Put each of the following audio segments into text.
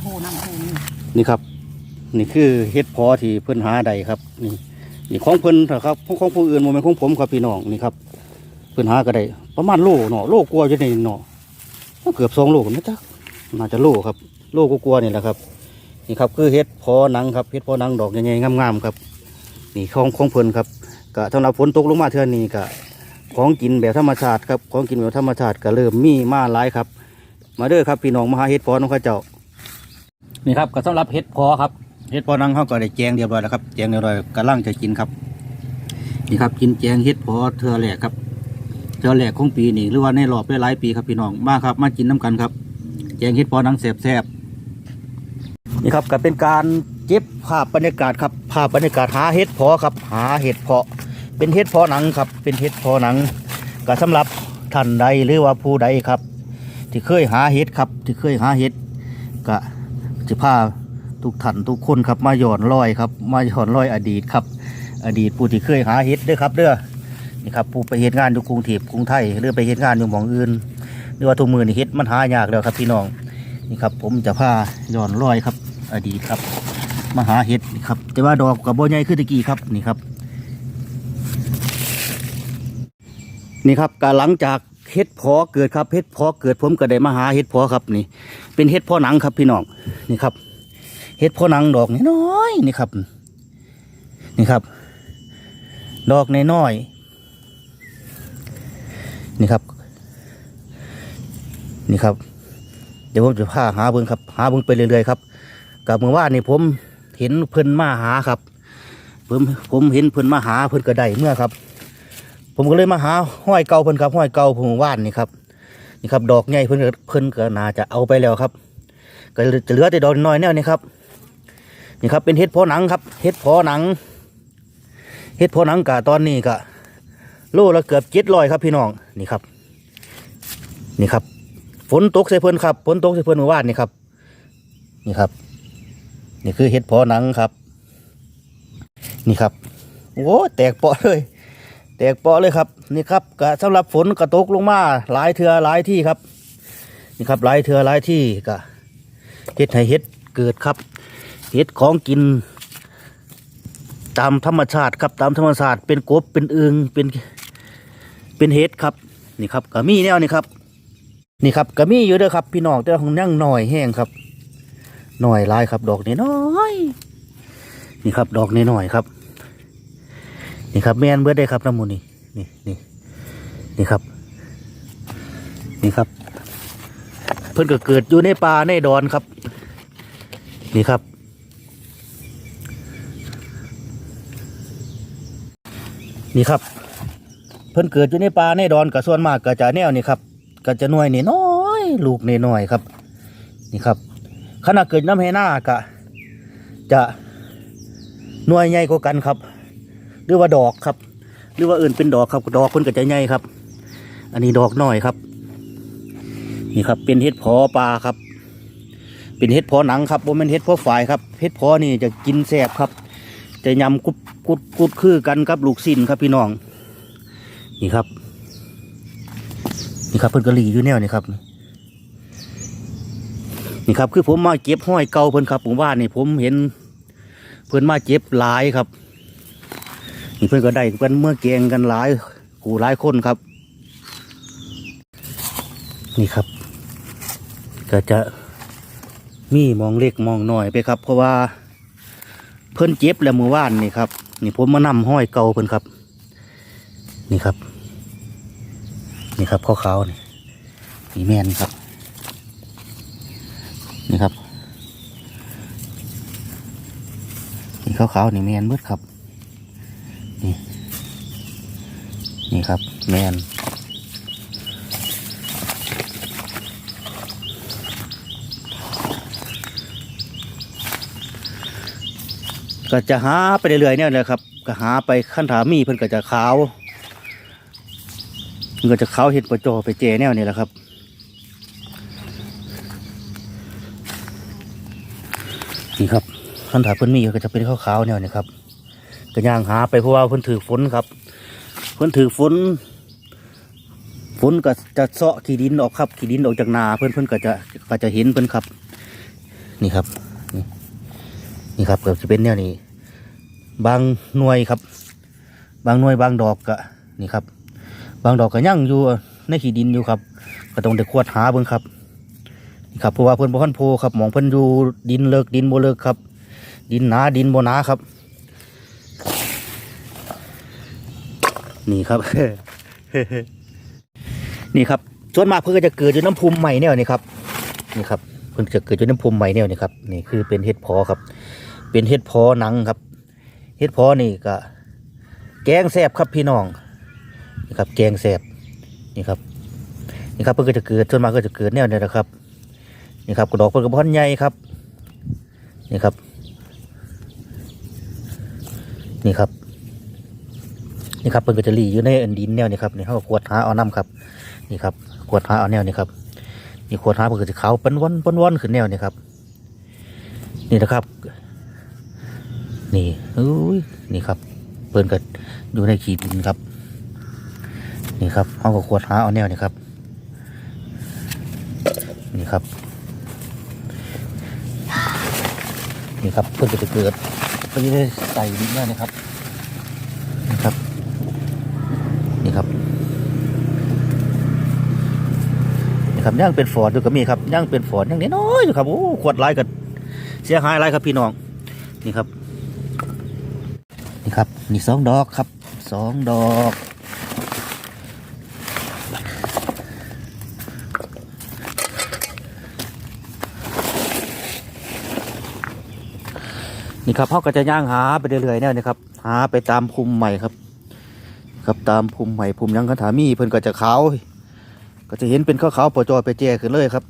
โพนั่งโพนี่นี่ครับ นี่คือเฮ็ดพอที่เพิ่นหาใดครับ นี่นี่ของเพิ่นนะครับของของผู้อื่นโมเมนของผมครับพี่น้องนี่ครับ เพิ่นหาก็ได้ประมาณโลเนาะโลกลัวจะได้เนาะเกือบสองโลกันนะจ๊ะน่าจะโลครับ โลกกลัวนี่แหละครับ นี่ครับคือเฮ็ดพอหนังครับเฮ็ดพอหนังดอกใหญ่ๆงามๆครับ นี่ของของเพิ่นครับก็สำหรับฝนตกลงมาเทื่อนี้ก็ของกินแบบธรรมชาติครับของกินแบบธรรมชาติก็เริ่มมีมาหลายครับ มาเด้อครับพี่น้องมหาเฮ็ดพอน้องข้าเจ้า นี่ครับก็สำหรับเฮ็ดพอครับเฮ็ดพอนังเขาก็ได้แจงเรียบร้อยแล้วครับแจงเรียบร้อยกำลังจะกินครับ นี่ครับกินแจงเฮ็ดพอเทื่อแรกครับเทื่อแรกของปีนี่หรือว่าในรอบหลายปีครับพี่น้องมาครับ มากินน้ำกันครับ แจงเฮ็ดพอนังแซ่บๆนี่ครับก็เป็นการเก็บภาพบรรยากาศครับภาพบรรยากาศหาเฮ็ดพอครับ หาเห็ดพาะเป็นเฮ็ดพาะหนังครับ เป็นเฮ็ดพาะหนังก็สำหรับท่านใดหรือว่าผู้ใดครับ ที่เคยหาเห็ดครับ ที่เคยหาเห็ดก็ จะพาทุกท่านทุกคนครับมาหย่อนรอยครับ มาหย่อนรอยอดีตครับ อดีตผู้ที่เคยหาเห็ดด้อครับเด้อนี่ครับผู้ไปเฮ็ดงานอยู่กรุงเทพกรุงไทยหรือไปเฮ็ดงานอยู่หมองอื่นหรือว่าทุกมือนี่เฮ็ดมันหายากแล้วครับพี่น้องนี่ครับ ผมจะพาหย่อนรอยครับ อดีตครับ มาหาเห็ดนี่ครับแต่ว่าดอกกับโบใหญ่ขึ้นตะกี้ครับนี่ครับ นี่ครับการหลังจาก เห็ดพอเกิดครับเห็ดพอเกิดผมก็ได้มาหาเห็ดพอครับนี่ เป็นเห็ดพอหนังครับพี่น้องนี่ครับเห็ดพอหนังดอกน้อยนี่ครับ นี่ครับ ดอกน้อยนี่ครับ นี่ครับ เดี๋ยวผมจะพาหาเบิ้งครับ หาเบิ้งไปเรื่อยๆครับกับเมื่อวานนี่ผมเห็นเพิ่นมาหาครับ ผมผมเห็นเพิ่นมาหาเพิ่นก็ได้เมื่อครับ ผมก็เลยมาหาห้อยเก่าเพิ่นครับห้อยเก่าผมว่านนี่ครับนี่ครับดอกใหญ่เพิ่นเพิ่นก็น่าจะเอาไปแล้วครับ ก็จะเหลือแต่ดอกน้อยแนวนี้ครับนี่ครับเป็นเห็ดพอหนังครับเห็ดพอหนังเห็ดพอหนังกะตอนนี้กะโลละเกือบเจ็ดร้อยครับพี่น้องนี่ครับ นี่ครับ ฝนตกใส่เพิ่นครับฝนตกใส่เพิ่นเมื่อวานนี่ครับ นี่ครับ นี่คือเห็ดพอหนังครับ นี่ครับโอ้แตกเปาะเลย แตกเปาะเลยครับนี่ครับก็สำหรับฝนกระตกลงมาหลายเทือหลายที่ครับนี่ครับหลายเทือหลายที่ก็เห็ดให้เห็ดเกิดครับเห็ดของกิน ตามธรรมชาติครับตามธรรมชาติเป็นกบเป็นอึงเป็นเป็นเห็ดครับนี่ครับก็มีแนวนี่ครับ นี่ครับก็มีอยู่เด้อครับ พี่น้องแต่ของนั่งหน่อยแห้งครับหน่อยลายครับ ดอกนี้น้อยนี่ครับ ดอกนี้หน่อยครับ นี่ครับแมนเบิดได้ครับน้ำมูลนี่นี่นี่นี่ครับ นี่ครับ เพิ่นก็เกิดอยู่ในป่าในดอนครับ นี่ครับ นี่ครับ เพิ่นเกิดอยู่ในป่าในดอนกับส่วนมากก็จะแนวนี่ครับก็จะน่วยนี่น้อยลูกนี่น้อยครับ นี่ครับขณะเกิดน้ำให้หน้ากะจะน่วยใหญ่กว่ากันครับ หรือว่าดอกครับ หรือว่าอื่นเป็นดอกครับดอกคนก็จะใหญ่ครับ อันนี้ดอกน้อยครับ นี่ครับ เป็นเห็ดพอปลาครับ เป็นเห็ดพอหนังครับโมเมนเห็ดพอฝ่ายครับเห็ดพอนี่จะกินแสบครับ จะยำกุดกุดกุดคือกันครับลูกสิ้นครับพี่น้อง นี่ครับ นี่ครับเพิ่นกะหรี่อยู่แนวนี่ครับนี่ครับคือผมมาเก็บห้อยเก่าเพิ่นครับผมว่านี่ผมเห็นเพิ่นมาเก็บหลายครับ เพื่อนก็ได้กันเมื่อเกงกันหลายกูหลายคนครับ นี่ครับ ก็จะมีมองเล็กมองหน้อยไปครับ เพราะว่าเพิ่อนเจ็บแล้วมือว่านนี่ครับ นี่ผมมานำห้อยเก่าเพิ่อนครับ นี่ครับ นี่ครับขาวๆนี่นี่แมนครับ นี่ครับนี่ขาวๆนี่แมนเบิดครับ นี่ นี่ครับ แมนก็จะหาไปเรื่อยๆเนี่ยเลยครับ ก็หาไปขั้นถามีเพิ่นก็จะขาวเพิ่นก็จะขาวเห็ดประโจไปเจแนวนี่แหละครับนี่ครับขั้นถาเพิ่นมีก็จะเป็นขาวๆแนวนี่ครับ ก็ย่างหาไปเพราะว่าเพิ่นถือฝนครับ เพิ่นถือฝนฝนก็จะเซาะขี้ดินออกครับขี้ดินออกจากนา เพิ่อนเพิ่อนก็จะก็จะเห็นเพิ่อนครับ นี่ครับ นี่ครับก็จะเป็นแนวนี้ บางหน่วยครับ บางหน่วยบางดอกก็นี่ครับ บางดอกก็ยั่งอยู่ในขี้ดินอยู่ครับ ก็ต้องได้ขวดหาเบิ่งครับนี่ครับเพราะว่าเพิ่อนบ่คันโพครับมองเพิ่อนอยู่ดินเลิกดินบ่เลิกครับ ดินหนาดินบ่หนาครับ นี่ครับ นี่ครับส่วนมากเพิ่นก็จะเกิดอยู่น้ำพุมใหม่แนวนี่ครับ นี่ครับเพิ่นจะเกิดอยู่น้ำพุมใหม่แนวนี่ครับนี่คือเป็นเห็ดพอครับ เป็นเห็ดพอหนังครับเห็ดพอนี่ก็แกงแซบครับพี่น้องนี่ครับ แกงแซบนี่ครับนี่ครับเพิ่นก็จะเกิดส่วนมากก็จะเกิดแนวนี้นะครับนี่ครับกระดอกเพิ่นก็บ่ทันใหญ่ครับ นี่ครับ นี่ครับ นี่ครับเพิ่นก็จะรีอยู่ในอันดินแนวนี้ครับนี่เฮาก็ขวดหาเอาน้ำครับ นี่ครับขวดหาเอาแนวนี้ครับนี่ขวดหาเพิ่นก็จะขาวเป็นวันเป็นวันขึ้นแนวนี้ครับ นี่นะครับ นี่อุ้ยนี่ครับเพิ่นก็อยู่ในขีดินครับ นี่ครับเฮาก็ขวดหาเอาแนวนี้ครับ นี่ครับ นี่ครับเพิ่นก็จะเกิดเพิ่นจะได้ใส่ดินแนวนี้ครับ นี่ครับ นี่ครับ นี่ ครับย่างเป็นฟอร์ดอยู่ก็มีครับย่างเป็นฟอร์ดย่างนี้น้อยอยู่ครับโอ้ขวดลายกันเสียหายลายครับพี่น้องนี่ครับ นี่ครับนี่สองดอกครับสองดอกนี่ครับเขาก็จะย่างหาไปเรื่อยๆเนี่ยนะครับหาไปตามภูมิใหม่ครับ ครับตามภูมิใหม่ภูมิยังคันถามีเพิ่นก็จะขาว ก็จะเห็นเป็นขาวๆปอจอไปแจขึ้นเลยครับ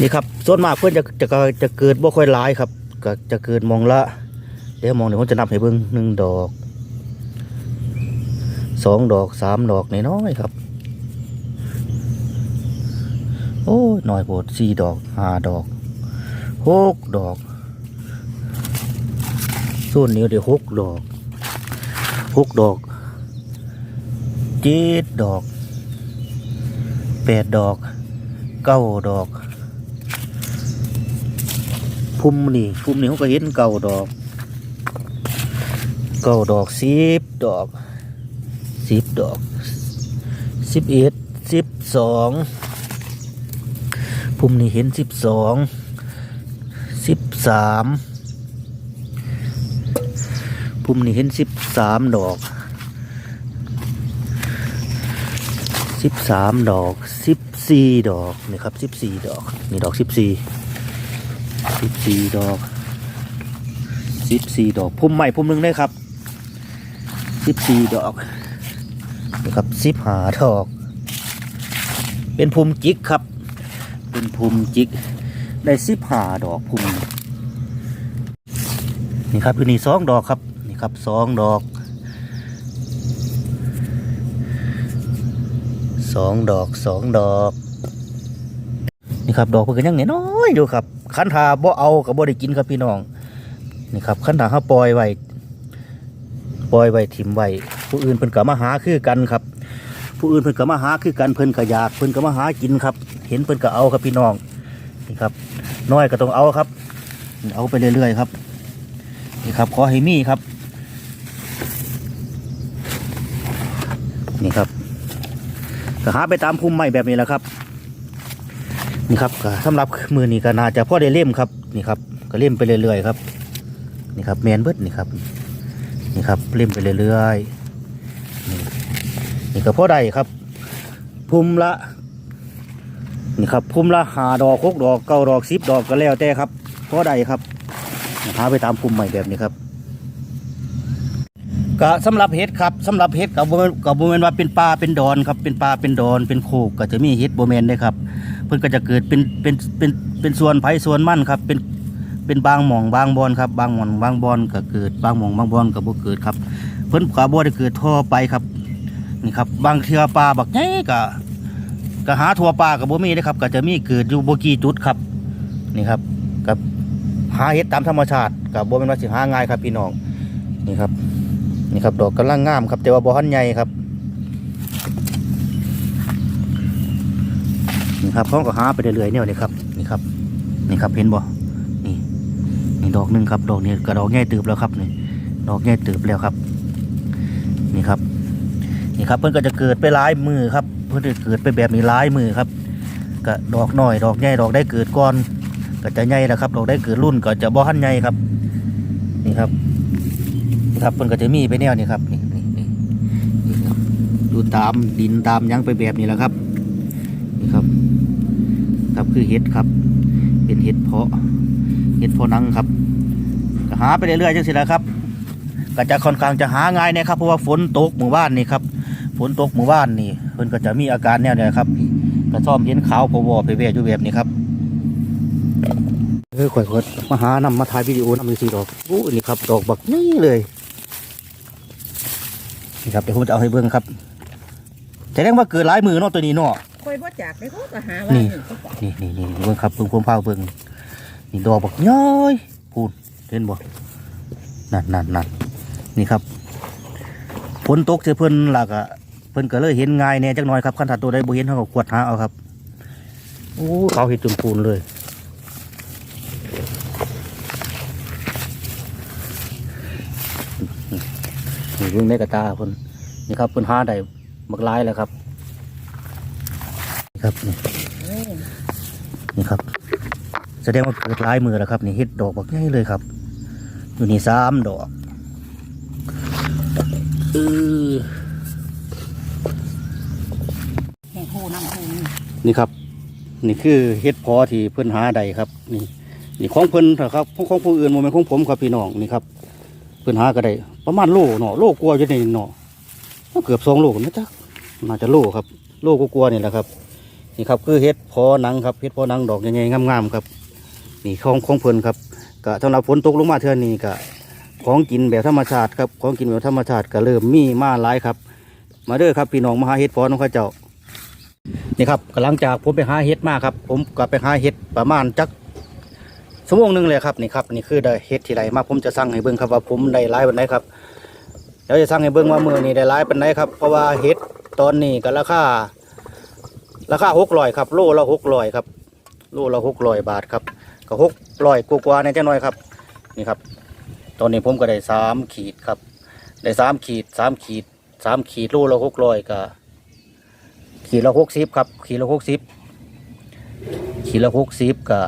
นี่ครับส่วนมากเพื่อนจะจะจะเกิดบ่ค่อยหลายครับ ก็จะเกิดมองละ เดี๋ยวมองเดี๋ยวผมจะนับให้เบิ่งหนึ่งดอกสองดอกสามดอกน้อยๆครับ โอ้ยน้อยโพดสี่ดอกห้าดอกหกดอกส่วนนี้เดี๋ยวหกดอกหกดอกเจ็ดดอก แปดดอกเก้าดอก พุ่มนี่พุ่มนี่เขาก็เห็นเก้าดอกเก้าดอกสิบดอกสิบดอกสิบเอ็ดสิบสองพุ่มนี่เห็นสิบสองสิบสามพุ่มนี่เห็นสิบสามดอก สิบสามดอกสิบสี่ดอกนี่ครับสิบสี่ดอกนี่ดอกสิบสี่สิบสี่ดอกสิบสี่ดอกพุ่มใหม่พุ่มหนึ่งได้ครับสิบสี่ดอกนี่ครับสิบหาดอก เป็นพุ่มจิกครับ เป็นพุ่มจิกได้สิบหาดอกพุ่มนี้นี่ครับคือนี่สองดอกครับนี่ครับสองดอก สองดอกสองดอก นี่ครับดอกเพิ่นยังน้อยอยู่ครับคันถาบ่เอาก็บ่ได้กินครับพี่น้องนี่ครับคันถาเฮาปล่อยไว้ปล่อยไว้ถิ่มไว้ผู้อื่นเพิ่นก็มาหาคือกันครับ ผู้อื่นเพิ่นก็มาหาคือกันเพิ่นก็อยากเพิ่นก็มาหากินครับ เห็นเพิ่นก็เอาครับพี่น้องนี่ครับ น้อยก็ต้องเอาครับ เอาไปเรื่อยๆครับนี่ครับขอให้มีครับ นี่ครับ ก็หาไปตามภูมิใหม่แบบนี้แหละครับ นี่ครับก็สำหรับมือนี้ก็น่าจะพ่อได้เล่มครับนี่ครับ ก็เล่มไปเรื่อยๆครับนี่ครับแมนเบิดนี่ครับนี่ครับเล่มไปเรื่อยๆนี่นี่ก็พ่อได้ครับภูมิละนี่ครับภูมิละหาดอกหกดอกเก้าดอกสิบดอกก็แล้วแต่ครับพ่อได้ครับหาไปตามภูมิใหม่แบบนี้ครับ ก็สำหรับเห็ดครับสำหรับเห็ดกับกับโบแมนว่าเป็นปลาเป็นดอนครับเป็นปลาเป็นดอนเป็นโคกก็จะมีเห็ดโบแมนด้ครับ เพิ่นก็จะเกิดเป็นเป็นเป็นเป็นส่วนไผ่ส่วนมั่นครับ เป็นเป็นบางหม่องบางบอนครับ บางหม่องบางบอนก็เกิดบางหม่องบางบอนก็บ่เกิดครับ เพิ่นก็บ่ได้เกิดทั่วไปครับนี่ครับ บางเทือปลาบักใหญ่ก็ก็หาทั่วปลาก็บ่มีนะครับก็จะมีเกิดอยู่โบกีจุดครับนี่ครับกับหาเห็ดตามธรรมชาติก็บ่แม่นว่าสิหาง่ายครับพี่น้องนี่ครับ นี่ครับดอกกำลังงามครับ แต่ว่าบ่ทันใหญ่ครับนี่ครับเขาก็หาไปเรื่อยๆเนี่ยนี่ครับนี่ครับนี่ครับเห็นบ่นี่นี่ดอกหนึ่งครับ ดอกนี้กระดอกใหญ่ตืบแล้วครับนี่ดอกใหญ่ตืบแล้วครับ นี่ครับนี่ครับ เพิ่นก็จะเกิดไปหลายมือครับ เพิ่นจะเกิดไปแบบนี้หลายมือครับก็ดอกหน้อย ดอกใหญ่ดอกได้เกิดก่อนก็จะใหญ่นะครับ ดอกได้เกิดรุ่นก็จะบ่ทันใหญ่ครับ นี่ครับ นี่ครับเพิ่นก็จะมีไปแนวนี้ครับนี่นี่นี่ครับดูตามดินตามยังไปแบบนี้แหละครับนี่ครับ ครับคือเห็ดครับ เป็นเห็ดเพาะเห็ดเพาะนังครับหาไปเรื่อยๆจังสิแหละครับก็จะค่อนข้างจะหาง่ายนะครับเพราะว่าฝนตกหมู่บ้านนี่ครับฝนตกหมู่บ้านนี่เพิ่นก็จะมีอาการแนวนี้ครับกระท่อมเห็นขาวพอวอไปแวะอยู่แบบนี้ครับเออข่อยๆมาหานำมาถ่ายวิดีโอนำดูสิดอกโอ้นี่ครับ ดอกบักนี่เลย นี่ครับเดี๋ยวผมจะเอาให้เบิ่งครับแสดงว่าเกิดหลายมือเนาะตัวนี้เนาะคอยบ่จากได้เขาก็หาว่านี่นี่ก็บอกนี่นี่นี่เบิ่งครับเบิ่งความเผาเบิ่งนี่ดอกบักย้อยพูดเห็นบ่นั่นนั่นนั่นนี่ครับฝนตกเจอเพิ่นหลักอะเพิ่นก็เลยเห็นง่ายแหน่จักหน่อยครับคันถ้าตัวใดบ่เห็นเขาก็ขวดหาเอาครับโอ้เขาเห็ดจนพูนเลย เบิ่งในกระตาเพิ่นนี่ครับเพิ่นหาได้บักหลายแล้วครับนี่ครับนี่นี่ครับ แสดงว่าเกิดหลายมือแล้วครับ นี่เฮ็ดดอกบักใหญ่เลยครับอยู่นี่สามดอกเออแห่งโหน้ำโหนี่นี่ครับ นี่คือเฮ็ดพอที่เพิ่นหาใดครับ นี่นี่ของเพิ่นเถอะครับของของผู้อื่นโมเมนของผมครับพี่น้องนี่ครับ เพิ่นหาก็ได้ ประมาณโลเนาะโลกลัวาอยู่ในนี่เนาะเกือบสองโลนะจ๊ะน่าจะโลครับ โลกกลัวๆนี่แหละครับ นี่ครับคือเฮ็ดพอหนังครับเฮ็ดพอหนังดอกใหญ่ๆงามๆครับ นี่ของของเพลินครับก็สำหรับฝนตกลงมาเทื่อนี้ก็ของกินแบบธรรมชาติครับของกินแบบธรรมชาติก็เริ่มมีมาหลายครับ มาเด้อครับพี่น้องมาหาเฮ็ดพอน้องข้าเจ้านี่ครับกำลังจากผมไปหาเห็ดมาครับ ผมก็ไปหาเห็ดประมาณจักชั่วโมงหนึงเลยครับนี่ครับนี่คือได้เห็ดที่ไรมาผมจะสั่งให้เบิ่งครับว่าผมได้ร้ายวันไหนครับ เดี๋ยวจะสั่งให้เบิ่งว่ามือนี้ได้ร้ายเป็นไหนครับ เพราะว่าเห็ดตอนนี้ก็ราคาราคาหกร้อยครับโลละหกร้อยครับโลละหกร้อยบาทครับก็หกร้อยกว่าๆในเจังน้อยครับนี่ครับ ตอนนี้ผมก็ได้สามขีดครับได้สามขีดสามขีดสามขีดโลละหกร้อยก็ขีดละหกสิบครับขีดละหกสิบขีดละหกสิบก็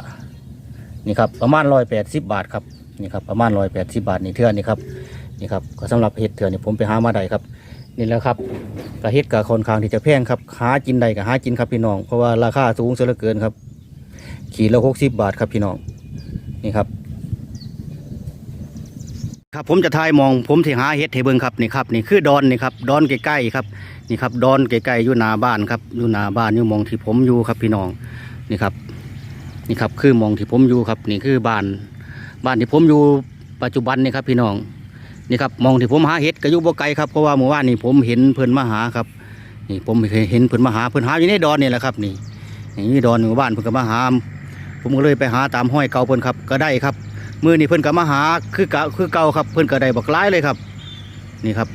นี่ครับประมาณร้อยแปดสิบบาทครับนี่ครับประมาณร้อยแปดสิบบาทนี่เทื่อนี่ครับ นี่ครับก็สำหรับเห็ดเถื่อนนี่ผมไปหามาได้ครับ นี่แหล้วครับก็เห็ดกับคอนข้างที่จะแพงครับหากินได้ก็หากินครับพี่น้อง เพราะว่าราคาสูงเสียเหลือเกินครับ ขีดละหกสิบบาทครับพี่น้องนี่ครับ ครับผมจะทายมองผมที่หาเห็ดให้เบิ่งครับนี่ครับนี่คือดอนนี่ครับดอนใกล้ๆครับนี่ครับดอนไกล้ๆอยู่หน้าบ้านครับอยู่หน้าบ้านอยู่มองที่ผมอยู่ครับพี่น้องนี่ครับนี่ครับคือมองที่ผมอยู่ครับ นี่คือบ้าน บ้านที่ผมอยู่ปัจจุบันนี่ครับพี่น้อง นี่ครับมองที่ผมหาเห็ดก็อยู่บ่ไกลครับเพราะว่าเมื่อวานนี่ผมเห็นเพื่อนมาหาครับนี่ผมเห็นเพื่อนมาหาเพื่อนหาอยู่ในดอนนี่แหละครับ นี่นี่ดอนหมู่บ้านเพื่อนก็มาหา ผมก็เลยไปหาตามห้อยเก่าเพิ่นครับก็ได้ครับมือนี่เพื่อนก็มาหาคือเก่าคือเก่าครับ เพื่อนก็ได้บักไลายเลยครับ นี่ครับ